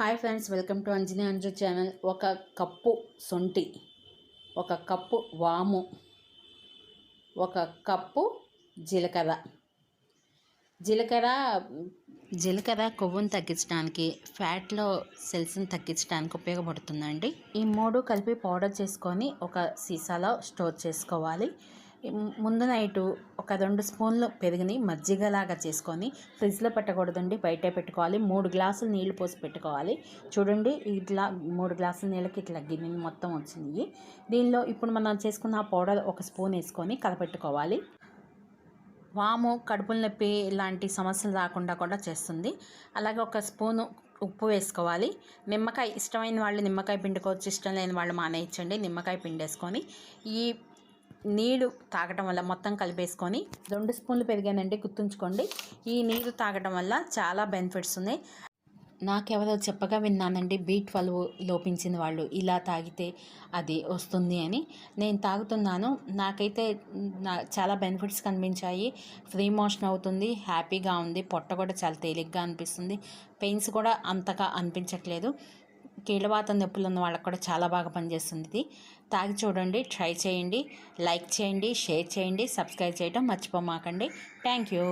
Hi friends welcome to Anjani Anju channel. ఒక కప్పు సొంటి ఒక కప్పు వాము ఒక కప్పు జీలకర్ర. జీలకర్ర జీలకర్ర కొవ్వును తగ్గించడానికి ఫ్యాట్లో సెల్స్ని తగ్గించడానికి ఉపయోగపడుతుందండి. ఈ మూడు కలిపి పౌడర్ చేసుకొని ఒక సీసాలో స్టోర్ చేసుకోవాలి. ముందు నైటు ఒక రెండు స్పూన్లు పెరుగుని మజ్జిగలాగా చేసుకొని ఫ్రిడ్జ్లో పెట్టకూడదండి. బయటే పెట్టుకోవాలి. మూడు గ్లాసులు నీళ్ళు పోసి పెట్టుకోవాలి. చూడండి ఇట్లా మూడు గ్లాసుల నీళ్ళకి ఇట్లా గిన్నె మొత్తం వచ్చింది దీనిలో ఇప్పుడు మనం చేసుకున్న పౌడర్ ఒక స్పూన్ వేసుకొని కలపెట్టుకోవాలి. వాము కడుపుల నొప్పి ఇలాంటి సమస్యలు రాకుండా కూడా చేస్తుంది. అలాగే ఒక స్పూను ఉప్పు వేసుకోవాలి. నిమ్మకాయ ఇష్టమైన వాళ్ళు నిమ్మకాయ పిండుకోవచ్చు ఇష్టం లేని వాళ్ళు మానేయచ్చండి. నిమ్మకాయ పిండేసుకొని ఈ నీళ్ళు తాగటం వల్ల మొత్తం కలిపేసుకొని రెండు స్పూన్లు పెరిగానండి గుర్తుంచుకోండి. ఈ నీరు తాగటం వల్ల చాలా బెనిఫిట్స్ ఉన్నాయి. నాకెవరో చెప్పగా విన్నానండి బీ ట్వెల్వ్ లోపించిన వాళ్ళు. ఇలా తాగితే అది వస్తుంది అని. నేను తాగుతున్నాను. నాకైతే నా చాలా బెనిఫిట్స్ కనిపించాయి. ఫ్రీ మోషన్ అవుతుంది హ్యాపీగా ఉంది. పొట్ట కూడా చాలా తేలిగ్గా అనిపిస్తుంది. పెయిన్స్ కూడా అంతగా అనిపించట్లేదు. కీళ్ళవాత నొప్పులు ఉన్న వాళ్ళకి కూడా చాలా బాగా పనిచేస్తుంది ఇది తాగి చూడండి ట్రై చేయండి లైక్ చేయండి షేర్ చేయండి సబ్స్క్రైబ్ చేయడం మర్చిపోమాకండి. Thank you.